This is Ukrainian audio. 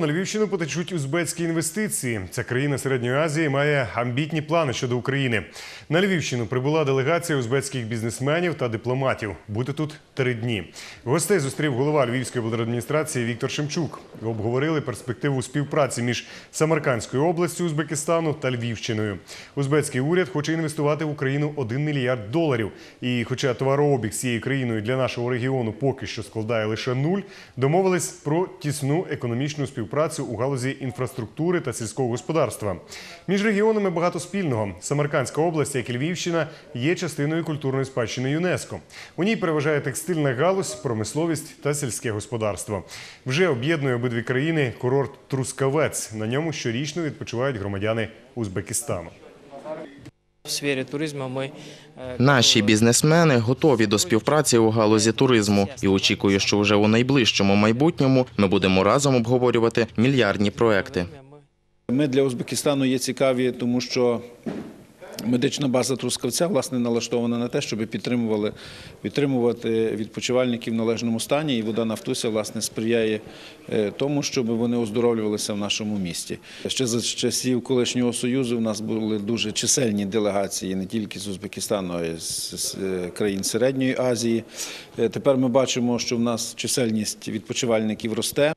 На Львівщину потечуть узбецькі інвестиції. Ця країна Середньої Азії має амбітні плани щодо України. На Львівщину прибула делегація узбецьких бізнесменів та дипломатів. Бути тут три дні. Гостей зустрів голова Львівської облдержадміністрації Віктор Шемчук. Обговорили перспективу співпраці між Самаркандською областю Узбекистану та Львівщиною. Узбецький уряд хоче інвестувати в Україну 1 мільярд доларів. І, хоча товарообіг з цією країною для нашого регіону поки що складає лише нуль, домовились про тісну економічну співпрацю у галузі інфраструктури та сільського господарства. Між регіонами багато спільного. Самаркандська область, як і Львівщина, є частиною культурної спадщини ЮНЕСКО. У ній переважає текстильна галузь, промисловість та сільське господарство. Вже об'єднує обидві країни курорт Трускавець. На ньому щорічно відпочивають громадяни Узбекистану. В сфері туризму ми е, Наші бізнесмени готові до співпраці у галузі туризму і очікую, що вже у найближчому майбутньому ми будемо разом обговорювати мільярдні проекти. Ми для Узбекистану є цікаві, тому що медична база Трускавця власне налаштована на те, щоб підтримували підтримувати відпочивальників в належному стані. І вода Нафтуся власне сприяє е, тому, щоб вони оздоровлювалися в нашому місті. Ще за часів колишнього союзу в нас були дуже чисельні делегації не тільки з Узбекистану, а й з е, країн Середньої Азії. Е, Тепер ми бачимо, що в нас чисельність відпочивальників росте.